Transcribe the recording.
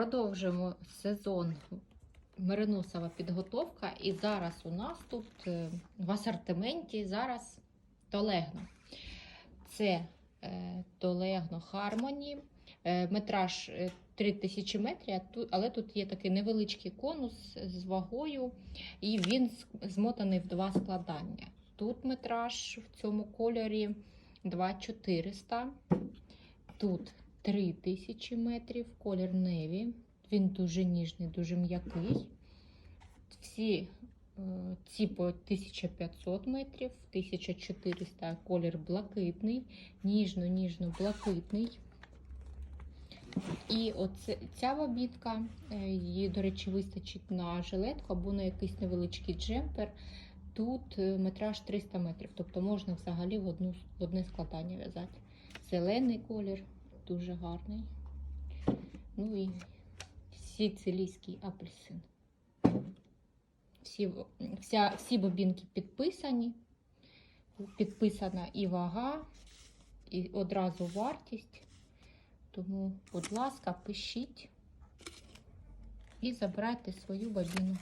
Продовжуємо сезон мериносова підготовка. І зараз у нас тут е, в асортименті зараз толегно. Це е, толегно Harmony, е, метраж е, 3000 метрів, але тут є такий невеличкий конус з вагою, і він змотаний в два складання. Тут метраж в цьому кольорі 2400, тут 3000 метрів, колір Неві. Він дуже ніжний, дуже м'який. Всі е, ці по 1500 метрів, 1400 колір блакитний, ніжно-ніжно-блакитний. І оце, ця бабітка, е, її, до речі, вистачить на жилетку або на якийсь невеличкий джемпер. Тут е, метраж 300 метрів, тобто можна взагалі в, одну, в одне складання в'язати. Зелений колір, дуже гарний. Ну і сицилійський апельсин. Всі, вся, всі бобінки підписані. Підписана і вага, і одразу вартість. Тому, будь ласка, пишіть і забирайте свою бобіну.